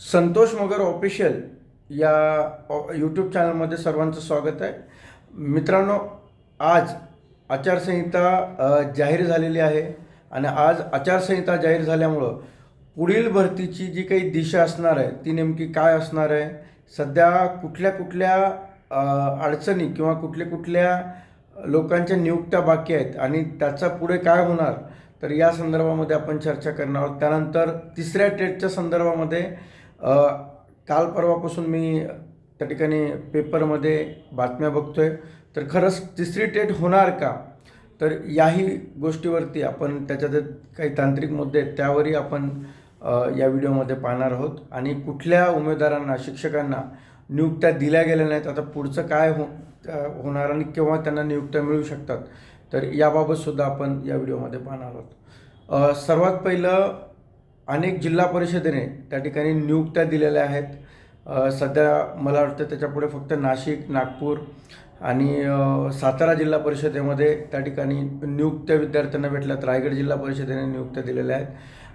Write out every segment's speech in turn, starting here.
Santosh Magar official या YouTube चॅनलमध्ये सर्वांचं स्वागत आहे. मित्रांनो आज आचारसंहिता जाहीर झालेली आहे आणि आज आचारसंहिता जाहीर झाल्यामुळं पुढील भरतीची जी काही दिशा असणार आहे ती नेमकी काय असणार आहे? सध्या कुठल्या कुठल्या अडचणी किंवा कुठल्या कुठल्या लोकांच्या नियुक्त्या बाकी आहेत आणि त्याचा पुढे काय होणार तर या संदर्भामध्ये आपण चर्चा करणार आहोत. त्यानंतर तिसऱ्या टेटच्या संदर्भामध्ये काल परवापासून मी त्या ठिकाणी पेपरमध्ये बातम्या बघतो आहे तर खरंच तिसरी टेट होणार का? तर याही गोष्टीवरती आपण त्याच्यात काही तांत्रिक मुद्दे आहेत त्यावरही आपण या व्हिडिओमध्ये पाहणार आहोत. आणि कुठल्या उमेदवारांना शिक्षकांना नियुक्त्या दिल्या गेल्या नाहीत आता पुढचं काय हो होणार आणि केव्हा त्यांना नियुक्त्या मिळू शकतात तर याबाबतसुद्धा आपण या व्हिडिओमध्ये पाहणार आहोत. सर्वात पहिलं अनेक जिल्हा परिषदेने त्या ठिकाणी नियुक्त्या दिलेल्या आहेत. सध्या मला वाटतं त्याच्यापुढे फक्त नाशिक नागपूर आणि सातारा जिल्हा परिषदेमध्ये त्या ठिकाणी नियुक्त्या विद्यार्थ्यांना भेटल्यात. रायगड जिल्हा परिषदेने नियुक्त्या दिलेल्या आहेत.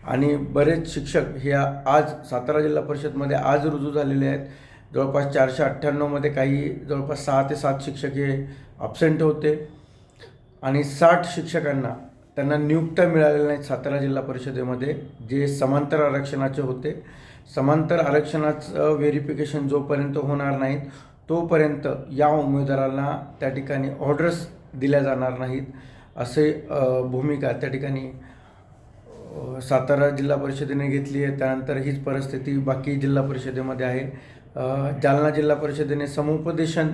आणि बरेच शिक्षक हे आज सातारा जिल्हा परिषदमध्ये आज रुजू झालेले आहेत. जवळपास चारशे अठ्ठ्याण्णवमध्ये काही जवळपास सहा ते सात शिक्षक हे अपसेंट होते. आणि साठ शिक्षकांना त्यांना नियुक्त्या मिळालेल्या नाहीत सातारा जिल्हा परिषदेमध्ये. जे समांतर आरक्षणाचे होते. समांतर आरक्षणाचं व्हेरिफिकेशन जोपर्यंत होणार नाहीत तोपर्यंत या उमेदवारांना त्या ठिकाणी ऑर्डर्स दिल्या जाणार नाहीत असे भूमिका त्या ठिकाणी सातारा जिल्हा परिषदेने घेतली आहे. त्यानंतर हीच परिस्थिती बाकी जिल्हा परिषदेमध्ये आहे. जालना जिल्हा परिषदेने समुपदेशन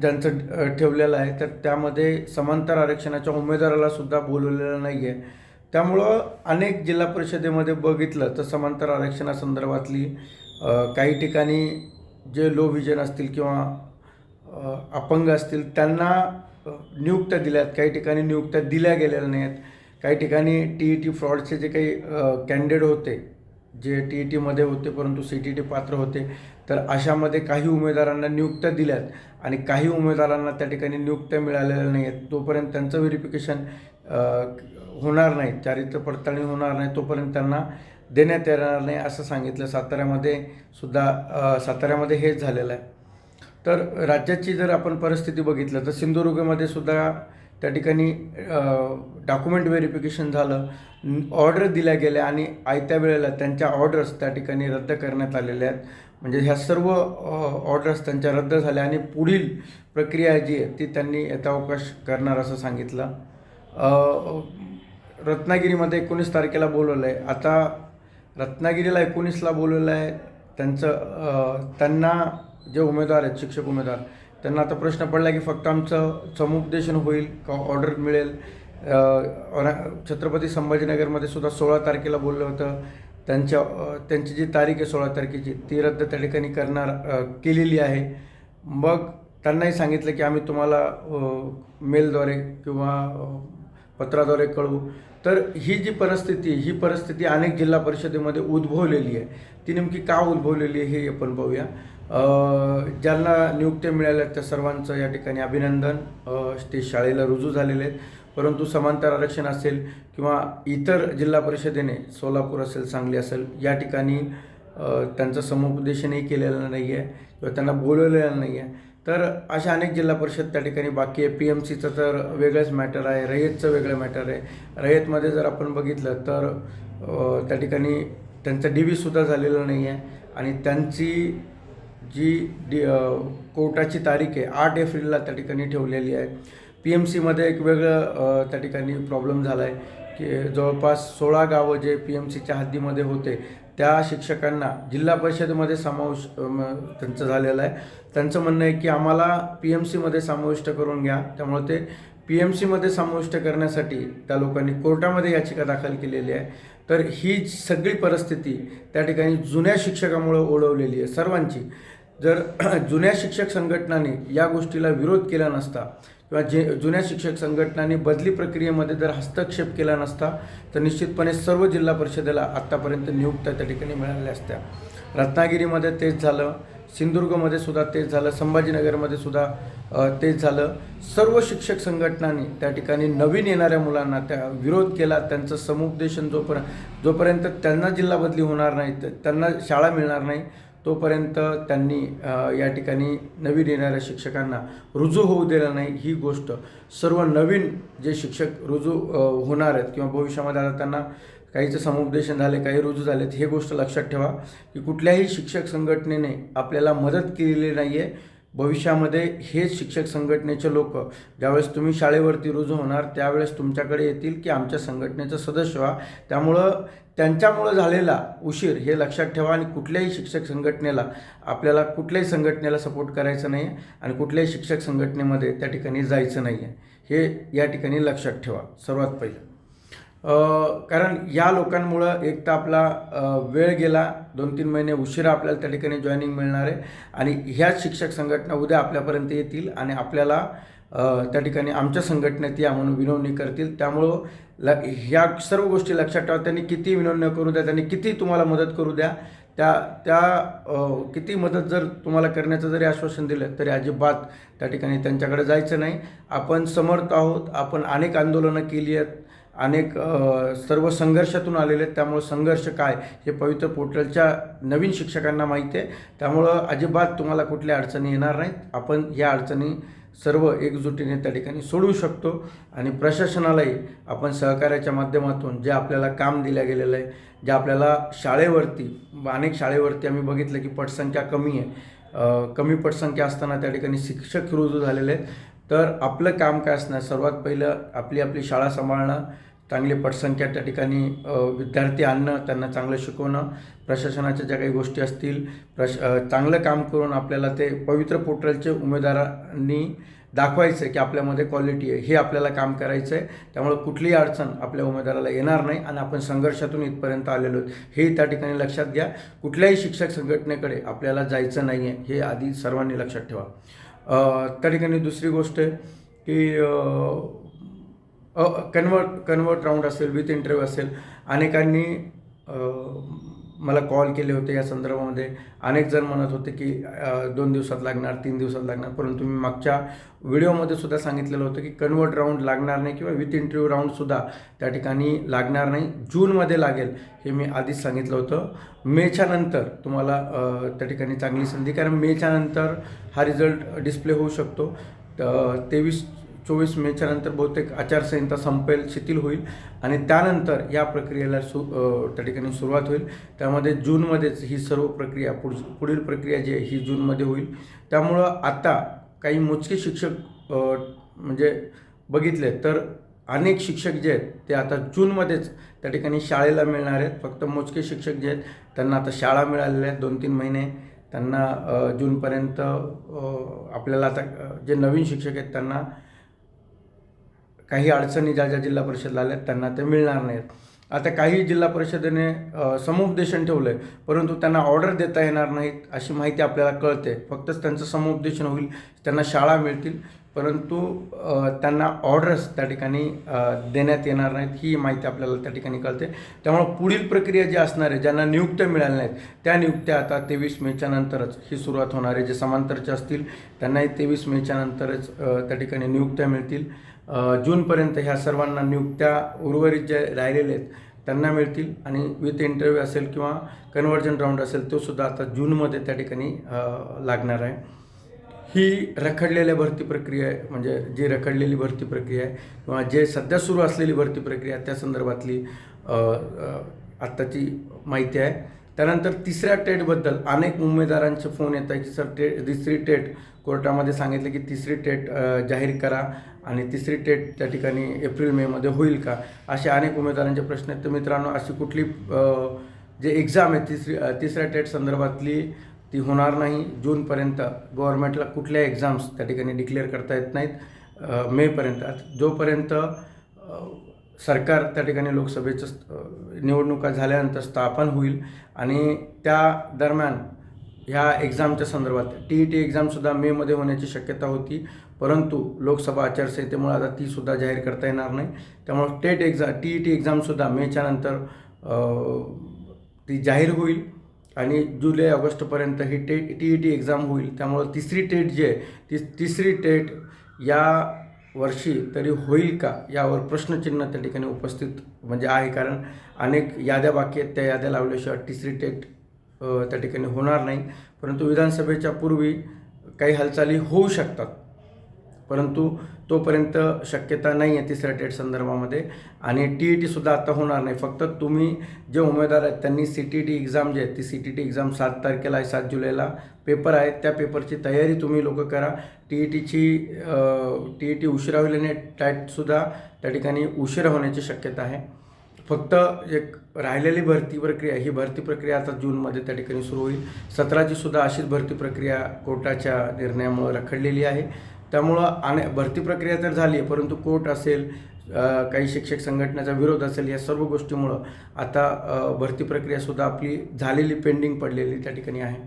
ज्यांचं ठेवलेलं आहे तर त्यामध्ये समांतर आरक्षणाच्या उमेदवाराला सुद्धा बोलवलेलं नाही आहे त्यामुळं अनेक जिल्हा परिषदेमध्ये बघितलं तर समांतर आरक्षणासंदर्भातली काही ठिकाणी जे लो व्हिजन असतील किंवा अपंग असतील त्यांना नियुक्त्या दिल्यात. काही ठिकाणी नियुक्त्या दिल्या गेलेल्या नाही आहेत काही ठिकाणी टी ई टी फ्रॉडचे जे काही कॅन्डिडेट होते जे टी ई टीमध्ये होते परंतु सी टी टी पात्र होते तर अशामध्ये काही उमेदवारांना नियुक्त्या दिल्यात आणि काही उमेदवारांना त्या ठिकाणी नियुक्त्या मिळालेल्या नाही आहेत तोपर्यंत त्यांचं व्हेरिफिकेशन होणार नाही. चारित्र्य पडताळणी होणार नाही. तोपर्यंत त्यांना देण्यात येणार नाही असं सांगितलं. साताऱ्यामध्ये सुद्धा साताऱ्यामध्ये हेच झालेलं आहे. तर राज्याची जर आपण परिस्थिती बघितलं तर सिंधुदुर्गमध्ये सुद्धा त्या ठिकाणी डॉक्युमेंट व्हेरिफिकेशन झालं ऑर्डर दिल्या गेल्या आणि आयत्या वेळेला त्यांच्या ऑर्डर्स त्या ठिकाणी रद्द करण्यात आलेल्या आहेत. म्हणजे ह्या सर्व ऑर्डर्स त्यांच्या रद्द झाल्या आणि पुढील प्रक्रिया जी आहे ती त्यांनी यथावकाश करणार असं सांगितलं. रत्नागिरीमध्ये एकोणीस तारखेला बोलवलं आहे. आता रत्नागिरीला एकोणीसला बोलवलं आहे. त्यांचं त्यांना जे उमेदवार आहेत शिक्षक उमेदवार त्यांना आता प्रश्न पडला की फक्त आमचं समुपदेशन होईल का ऑर्डर मिळेल? छत्रपती संभाजीनगरमध्ये सुद्धा सोळा तारखेला बोललं होतं. त्यांच्या त्यांची जी तारीख आहे सोळा तारखेची ती रद्द त्या ठिकाणी करणार केलेली आहे. मग त्यांनाही सांगितलं की आम्ही तुम्हाला मेलद्वारे किंवा पत्राद्वारे कळवू. तर ही जी परिस्थिती ही परिस्थिती अनेक जिल्हा परिषदेमध्ये उद्भवलेली आहे. ती नेमकी का उद्भवलेली आहे हे आपण पाहूया ज्यांना नियुक्त्या मिळाल्या त्या सर्वांचं या ठिकाणी अभिनंदन. ते शाळेला रुजू झालेले आहेत. परंतु समांतर आरक्षण असेल किंवा इतर जिल्हा परिषदेने सोलापूर असेल सांगली असेल या ठिकाणी त्यांचं समुपदेशनही केलेलं नाही आहे किंवा त्यांना बोलवलेलं नाही आहे तर अशा अनेक जिल्हा परिषद त्या ठिकाणी बाकी आहे. पी एम सीचं तर वेगळंच मॅटर आहे. रयतचं वेगळं मॅटर आहे. रयतमध्ये जर आपण बघितलं तर त्या ठिकाणी त्यांचं डी सुद्धा झालेलं नाही आहे आणि त्यांची जी डी कोर्टाची तारीख आहे आठ एप्रिलला त्या ठिकाणी ठेवलेली आहे. पी एम सीमध्ये एक वेगळं त्या ठिकाणी प्रॉब्लेम झाला आहे की जवळपास सोळा गावं जे पी एम सीच्या हद्दीमध्ये होते त्या शिक्षकांना जिल्हा परिषदेमध्ये समावेश म, त्यांचं झालेलं आहे. त्यांचं म्हणणं आहे की आम्हाला पी एम सीमध्ये समाविष्ट करून घ्या. त्यामुळे ते पी एम सीमध्ये समाविष्ट करण्यासाठी त्या लोकांनी कोर्टामध्ये याचिका दाखल केलेली आहे. तर ही सगळी परिस्थिती त्या ठिकाणी जुन्या शिक्षकामुळे ओढवलेली आहे सर्वांची. जर जुन्या शिक्षक संघटनांनी या गोष्टीला विरोध केला नसता किंवा जे जुन्या शिक्षक संघटनांनी बदली प्रक्रियेमध्ये जर हस्तक्षेप केला नसता तर निश्चितपणे सर्व जिल्हा परिषदेला आत्तापर्यंत नियुक्त्या त्या ठिकाणी मिळाल्या असत्या. रत्नागिरीमध्ये तेच झालं सिंधुदुर्गमध्ये सुद्धा तेच झालं संभाजीनगरमध्ये सुद्धा तेच झालं. सर्व शिक्षक संघटनांनी त्या ठिकाणी नवीन येणाऱ्या मुलांना त्या विरोध केला त्यांचं समुपदेशन जोपर्यंत जोपर्यंत त्यांना जिल्हा बदली होणार नाही त्यांना शाळा मिळणार नाही तोपर्यंत त्यांनी या ठिकाणी नवीन येणाऱ्या शिक्षकांना रुजू होऊ दिला नाही. ही गोष्ट सर्व नवीन जे शिक्षक रुजू होणार आहेत किंवा भविष्यामध्ये आता त्यांना काहीचं समुपदेशन झाले काही रुजू झालेत हे गोष्ट लक्षात ठेवा की कुठल्याही शिक्षक संघटनेने आपल्याला मदत केलेली नाही आहे भविष्यामध्ये हेच शिक्षक संघटनेचे लोक ज्यावेळेस तुम्ही शाळेवरती रुजू होणार त्यावेळेस तुमच्याकडे येतील की आमच्या संघटनेचं सदस्य व्हा. त्यामुळं त्यांच्यामुळं झालेला उशीर हे लक्षात ठेवा आणि कुठल्याही शिक्षक संघटनेला आपल्याला कुठल्याही संघटनेला सपोर्ट करायचं नाही आहे आणि कुठल्याही शिक्षक संघटनेमध्ये त्या ठिकाणी जायचं नाही आहे हे या ठिकाणी लक्षात ठेवा. सर्वात पहिलं. कारण या लोकांमुळं एक तर आपला वेळ गेला. दोन तीन महिने उशिरा आपल्याला त्या ठिकाणी जॉईनिंग मिळणार आहे. आणि ह्याच शिक्षक संघटना उद्या आपल्यापर्यंत येतील आणि आपल्याला त्या ठिकाणी आमच्या संघटनेत या म्हणून विनवणी करतील. त्यामुळं ल ह्या सर्व गोष्टी लक्षात ठेवा. त्यांनी किती विनवण्या करू द्या. त्यांनी किती तुम्हाला मदत करू द्या. त्या त्या किती मदत जर तुम्हाला करण्याचं जरी आश्वासन दिलं तरी अजिबात त्या ठिकाणी त्यांच्याकडे जायचं नाही. आपण समर्थ आहोत. आपण अनेक आंदोलनं केली आहेत. अनेक सर्व संघर्षातून आलेले आहेत. त्यामुळं संघर्ष काय हे पवित्र पोर्टलच्या नवीन शिक्षकांना माहिती आहे. त्यामुळं अजिबात तुम्हाला कुठल्या अडचणी येणार नाहीत. आपण या अडचणी सर्व एकजुटीने त्या ठिकाणी सोडवू शकतो आणि प्रशासनालाही आपण सहकार्याच्या माध्यमातून जे आपल्याला काम दिलं गेलेलं आहे जे आपल्याला शाळेवरती अनेक शाळेवरती आम्ही बघितलं की पटसंख्या कमी आहे. कमी पटसंख्या असताना त्या ठिकाणी शिक्षक रुजू झालेले आहेत. तर आपलं काम काय असणार? सर्वात पहिलं आपली आपली शाळा सांभाळणं चांगली पटसंख्या त्या ठिकाणी विद्यार्थी आणणं त्यांना चांगलं शिकवणं प्रशासनाच्या ज्या काही गोष्टी असतील प्रश चांगलं काम करून आपल्याला ते पवित्र पोर्टलचे उमेदवारांनी दाखवायचं आहे की आपल्यामध्ये क्वालिटी आहे. हे आपल्याला काम करायचं आहे त्यामुळे कुठलीही अडचण आपल्या उमेदवाराला येणार नाही आणि आपण संघर्षातून इथपर्यंत आलेलो आहोत. हे त्या ठिकाणी लक्षात घ्या. कुठल्याही शिक्षक संघटनेकडे आपल्याला जायचं नाही आहे हे आधी सर्वांनी लक्षात ठेवा. त्या ठिकाणी दुसरी गोष्ट आहे की कन्वर्ट कन्वर्ट राऊंड असेल विथ इंटरव्ह्यू असेल अनेकांनी मला कॉल केले होते या संदर्भामध्ये. अनेक जण म्हणत होते की दोन दिवसात लागणार तीन दिवसात लागणार. परंतु मी मागच्या व्हिडिओमध्ये सुद्धा सांगितलेलं होतं की कन्वर्ट राऊंड लागणार नाही किंवा विथ इंटरव्ह्यू राऊंडसुद्धा त्या ठिकाणी लागणार नाही. जूनमध्ये लागेल हे मी आधीच सांगितलं होतं. मेच्या नंतर तुम्हाला त्या ठिकाणी चांगली संधी कारण मेच्या नंतर हा रिझल्ट डिस्प्ले होऊ शकतो. तेवीस चोवीस मेच्या नंतर बहुतेक आचारसंहिता संपेल शिथिल होईल आणि त्यानंतर या प्रक्रियेला सु त्या ठिकाणी सुरुवात होईल. त्यामध्ये जूनमध्येच ही सर्व प्रक्रिया पुढ पुढील प्रक्रिया जी आहे ही जूनमध्ये होईल. त्यामुळं आता काही मोजके शिक्षक म्हणजे बघितले तर अनेक शिक्षक जे आहेत ते आता जूनमध्येच त्या ठिकाणी शाळेला मिळणार आहेत. फक्त मोजके शिक्षक जे आहेत त्यांना आता शाळा मिळालेल्या आहेत दोन तीन महिने. त्यांना जूनपर्यंत आपल्याला आता जे नवीन शिक्षक आहेत त्यांना काही अडचणी ज्या ज्या जिल्हा परिषदला आल्या आहेत, त्यांना ते मिळणार नाहीत. आता काही जिल्हा परिषदेने समुपदेशन ठेवलं आहे परंतु त्यांना ऑर्डर देता येणार नाहीत अशी माहिती आपल्याला कळते. फक्तच त्यांचं समुपदेशन होईल त्यांना शाळा मिळतील परंतु त्यांना ऑर्डर्स त्या ठिकाणी देण्यात येणार नाहीत ही माहिती आपल्याला त्या ठिकाणी कळते. त्यामुळं पुढील प्रक्रिया जी असणार आहे ज्यांना नियुक्त्या मिळाल्या नाहीत त्या नियुक्त्या आता तेवीस मेच्या नंतरच ही सुरुवात होणार आहे. जे समांतरचे असतील त्यांनाही तेवीस मेच्या नंतरच त्या ठिकाणी नियुक्त्या मिळतील. जूनपर्यंत ह्या सर्वांना नियुक्त्या उर्वरित जे राहिलेले आहेत त्यांना मिळतील आणि विथ इंटरव्ह्यू असेल किंवा कन्व्हर्जन राऊंड असेल तो सुद्धा आता जूनमध्ये त्या ठिकाणी लागणार आहे. ही रखडलेल्या भरती प्रक्रिया आहे म्हणजे जी रखडलेली भरती प्रक्रिया आहे किंवा जे सध्या सुरू असलेली भरती प्रक्रिया त्या संदर्भातली आत्ताची माहिती आहे. त्यानंतर तिसऱ्या टेटबद्दल अनेक उमेदवारांचे फोन येत आहे की सर टे तिसरी टेट कोर्टामध्ये सांगितलं की तिसरी टेट जाहीर करा आणि तिसरी टेट त्या ठिकाणी एप्रिल मेमध्ये होईल का? असे अनेक उमेदवारांचे प्रश्न आहेत. तर मित्रांनो अशी कुठली जे एक्झाम आहे तिसरी तिसऱ्या टेट संदर्भातली ती होणार नाही. जूनपर्यंत गव्हर्नमेंटला कुठल्या एक्झाम्स त्या ठिकाणी डिक्लेअर करता येत नाहीत? मेपर्यंत. जोपर्यंत सरकार त्या ठिकाणी लोकसभेचं निवडणुका झाल्यानंतर स्थापन होईल आणि त्या दरम्यान ह्या एक्झामच्या संदर्भात टी ई टी एक्झामसुद्धा मेमध्ये होण्याची शक्यता होती. परंतु लोकसभा आचारसंहितेमुळे आता तीसुद्धा जाहीर करता येणार नाही. त्यामुळं TET exam T E T एक्झामसुद्धा मेच्या नंतर ती जाहीर होईल आणि जुलै ऑगस्टपर्यंत ही TET T E T exam होईल. त्यामुळं तिसरी टेट जी आहे ती तिसरी टेट या वर्षी तरी होईल का यावर प्रश्नचिन्ह त्या ठिकाणी उपस्थित म्हणजे आहे. कारण अनेक याद्या बाकी आहेत. त्या याद्या लावल्याशिवाय तिसरी टेट त्या ठिकाणी होणार नाही. परंतु विधानसभेच्या पूर्वी काही हालचाली होऊ शकतात. परंतु तोपर्यंत शक्यता नाही आहे तिसऱ्या टेट संदर्भामध्ये. आणि टी ई टीसुद्धा आता होणार नाही. फक्त तुम्ही जे उमेदवार आहेत त्यांनी सी टी टी एक्झाम जी आहे ती सी टी टी एक्झाम सात तारखेला आहे सात जुलैला. पेपर आहेत त्या पेपरची तयारी तुम्ही लोक करा. टी ई टीची टी ई टी उशिरा होईल आणि टॅटसुद्धा त्या ठिकाणी उशिरा होण्याची शक्यता आहे. फक्त एक राहिलेली भरती प्रक्रिया ही भरती प्रक्रिया आता जूनमध्ये त्या ठिकाणी सुरू होईल. सतराची सुद्धा अशीच भरती प्रक्रिया कोर्टाच्या निर्णयामुळे रखडलेली आहे. त्यामुळं आणि भरती प्रक्रिया तर झाली आहे परंतु कोर्ट असेल काही शिक्षक संघटनेचा विरोध असेल या सर्व गोष्टीमुळं आता भरती प्रक्रियासुद्धा आपली झालेली पेंडिंग पडलेली त्या ठिकाणी आहे.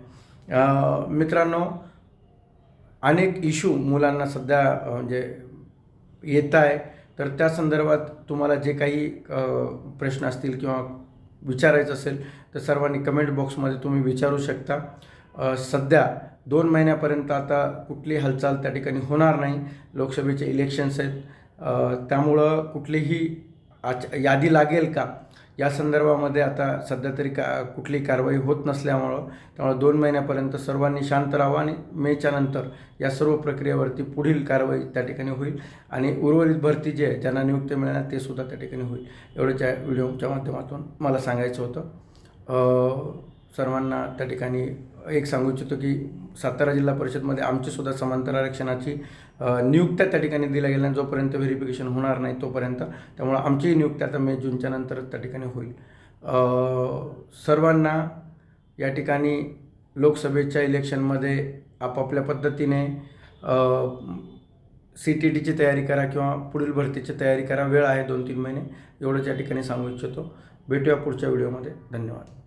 मित्रांनो अनेक इशू मुलांना सध्या म्हणजे येत आहे. तर त्या संदर्भात तुम्हाला जे काही प्रश्न असतील किंवा विचारायचं असेल तर सर्वांनी कमेंट बॉक्समध्ये तुम्ही विचारू शकता. सध्या दोन महिन्यापर्यंत आता कुठली हालचाल त्या ठिकाणी होणार नाही. लोकसभेचे इलेक्शन्स आहेत. त्यामुळं कुठलीही आच यादी लागेल का? या संदर्भामध्ये आता सध्या तरी का कुठली कारवाई होत नसल्यामुळं त्यामुळे दोन महिन्यापर्यंत सर्वांनी शांत राहावं आणि मेच्या नंतर या सर्व प्रक्रियेवरती पुढील कारवाई त्या ठिकाणी होईल आणि उर्वरित भरती जे आहे ज्यांना नियुक्ती मिळणार ते सुद्धा त्या ठिकाणी होईल. एवढंच या व्हिडिओच्या माध्यमातून मला सांगायचं होतं. सर्वांना त्या ठिकाणी एक सांगू इच्छितो की सातारा जिल्हा परिषदमध्ये आमचीसुद्धा समांतर आरक्षणाची नियुक्त्या त्या ठिकाणी दिल्या गेल्या जोपर्यंत व्हेरिफिकेशन होणार नाही तोपर्यंत त्यामुळं आमचीही नियुक्त्या आता मे जूनच्या नंतर त्या ठिकाणी होईल. सर्वांना या ठिकाणी लोकसभेच्या इलेक्शनमध्ये आपापल्या पद्धतीने सी टी टीची तयारी करा किंवा पुढील भरतीची तयारी करा वेळ आहे दोन तीन महिने एवढंच या ठिकाणी सांगू इच्छितो. भेटूया पुढच्या व्हिडिओमध्ये. धन्यवाद.